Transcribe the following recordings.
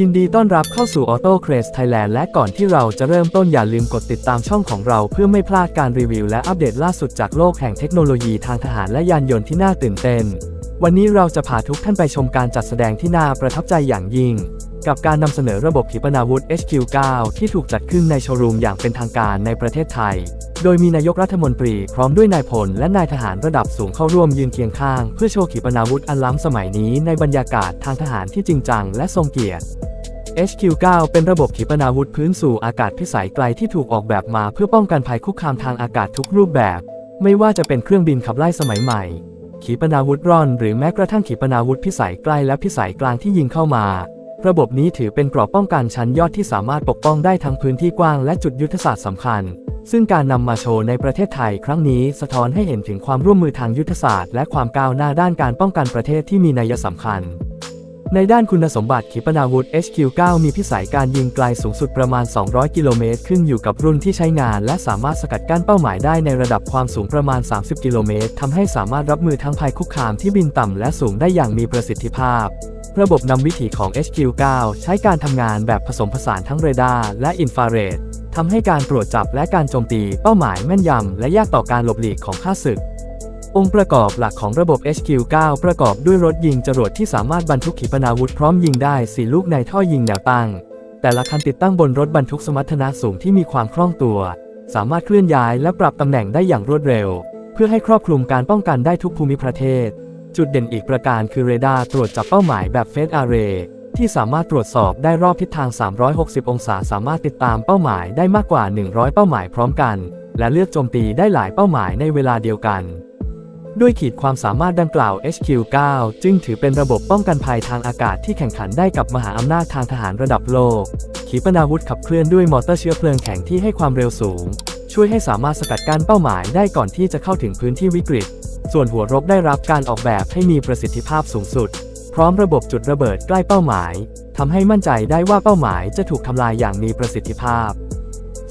ยินดีต้อนรับเข้าสู่ Auto Craze Thailand และก่อนที่เราจะเริ่มต้นอย่าลืมกดติดตามช่องของเรา เพื่อไม่พลาดการรีวิวและอัปเดตล่าสุดจากโลกแห่งเทคโนโลยีทางทหารและยานยนต์ที่น่าตื่นเต้น วันนี้เราจะพาทุกท่านไปชมการจัดแสดงที่น่าประทับใจอย่างยิ่ง กับการนำเสนอระบบขีปนาวุธ HQ9 ที่ถูกจัดขึ้นในโชว์รูมอย่างเป็นทางการในประเทศไทย โดยมีนายกรัฐมนตรีพร้อมด้วยนายพลและนายทหารระดับสูงเข้าร่วมยืนเคียงข้าง เพื่อโชว์ขีปนาวุธอันล้ำสมัยนี้ในบรรยากาศทางทหารที่จริงจังและทรงเกียรติ HQ9 เป็นระบบขีปนาวุธพื้นสู่อากาศพิสัยไกลที่ถูกออกแบบมาเพื่อป้องกันภัยคุกคามทางอากาศทุกรูปแบบ ไม่ว่าจะเป็นเครื่องบินขับไล่สมัยใหม่ ขีปนาวุธร่อน หรือแม้กระทั่งขีปนาวุธพิสัยใกล้และพิสัยกลางที่ยิงเข้ามา ระบบนี้ถือเป็นกราะป้องกันชั้นยอดที่สามารถปกป้องได้ทั้งพื้นที่กว้างและจุดยุทธศาสตร์สำคัญ ซึ่งการนำมาโชว์ในประเทศไทยครั้งนี้สะท้อนให้เห็นถึงความร่วมมือทางยุทธศาสตร์และความก้าวหน้าด้านการป้องกันประเทศที่มีนัยสำคัญ ในด้านคุณสมบัติขีปนาวุธ HQ9 มีพิสัยการยิงไกลสูงสุดประมาณ 200 กิโลเมตร ขึ้นอยู่กับรุ่นที่ใช้งาน และสามารถสกัดกั้นเป้าหมายได้ในระดับความสูงประมาณ 30 กิโลเมตรทำให้สามารถรับมือทั้งภัยคุกคามที่บินต่ำและสูงได้อย่างมีประสิทธิภาพ ระบบนำวิถีของ HQ9 ใช้การทำงานแบบผสมผสานทั้งเรดาร์และอินฟราเรดทำให้การตรวจจับและการโจมตีเป้าหมายแม่นยำและยากต่อการหลบหลีกของข้าศึก องค์ประกอบหลักของระบบ HQ9 ประกอบด้วยรถยิงจรวดที่สามารถบรรทุกขีปนาวุธพร้อมยิงได้ 4 ลูกในท่อยิงแนวตั้ง แต่ละคันติดตั้งบนรถบรรทุกสมรรถนะสูงที่มีความคล่องตัว สามารถเคลื่อนย้ายและปรับตำแหน่งได้อย่างรวดเร็ว เพื่อให้ครอบคลุมการป้องกันได้ทุกภูมิประเทศ จุดเด่นอีกประการคือเรดาร์ตรวจจับเป้าหมายแบบเฟสอาร์เรที่สามารถตรวจสอบได้รอบทิศทาง 360 องศา สามารถติดตามเป้าหมายได้มากกว่า 100 เป้าหมายพร้อมกัน และเลือกโจมตีได้หลายเป้าหมายในเวลาเดียวกัน ด้วยขีดความสามารถดังกล่าว HQ9 จึงถือเป็นระบบป้องกันภัยทางอากาศที่แข่งขันได้กับมหาอำนาจทางทหารระดับโลก ขีปนาวุธขับเคลื่อนด้วยมอเตอร์เชื้อเพลิงแข็งที่ให้ความเร็วสูง ช่วยให้สามารถสกัดกั้นเป้าหมายได้ก่อนที่จะเข้าถึงพื้นที่วิกฤต ส่วนหัวรบได้รับการออกแบบให้มีประสิทธิภาพสูงสุด พร้อมระบบจุดระเบิดใกล้เป้าหมายทำให้มั่นใจได้ว่าเป้าหมายจะถูกทำลายอย่างมีประสิทธิภาพ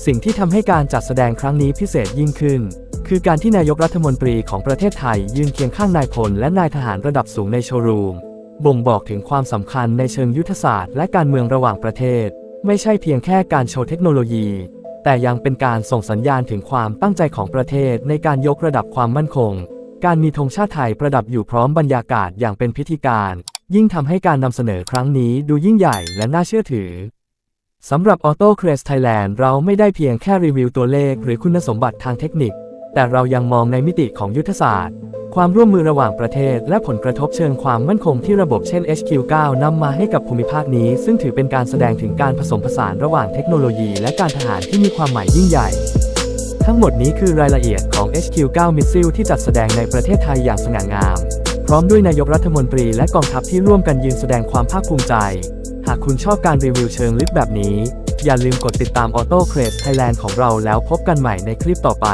สิ่งที่ทำให้การจัดแสดงครั้งนี้พิเศษยิ่งขึ้น คือการที่นายกรัฐมนตรีของประเทศไทยยืนเคียงข้างนายพลและนายทหารระดับสูงในโชว์รูม บ่งบอกถึงความสำคัญในเชิงยุทธศาสตร์และการเมืองระหว่างประเทศ ไม่ใช่เพียงแค่การโชว์เทคโนโลยี แต่ยังเป็นการส่งสัญญาณถึงความตั้งใจของประเทศในการยกระดับความมั่นคง การมีธงชาติไทยประดับอยู่พร้อมบรรยากาศอย่างเป็นพิธีการ ยิ่งทำให้การนำเสนอครั้งนี้ดูยิ่งใหญ่และน่าเชื่อถือสำหรับ Auto Craze Thailand เราไม่ได้เพียงแค่รีวิวตัวเลขหรือคุณสมบัติทางเทคนิค แต่เรายังมองในมิติของยุทธศาสตร์ ความร่วมมือระหว่างประเทศ และผลกระทบเชิงความมั่นคงที่ระบบเช่น HQ9 นำมาให้กับภูมิภาคนี้ ซึ่งถือเป็นการแสดงถึงการผสมผสานระหว่างเทคโนโลยีและการทหารที่มีความหมายยิ่งใหญ่ทั้งหมดนี้คือรายละเอียดของ HQ9 มิสซิลที่จัดแสดงในประเทศไทยอย่างสง่างาม พร้อมด้วยนายกรัฐมนตรีและกองทัพที่ร่วมกันยืนแสดงความภาคภูมิใจ หากคุณชอบการรีวิวเชิงลึกแบบนี้ อย่าลืมกดติดตาม Auto Craze Thailand ของเราแล้วพบกันใหม่ในคลิปต่อไป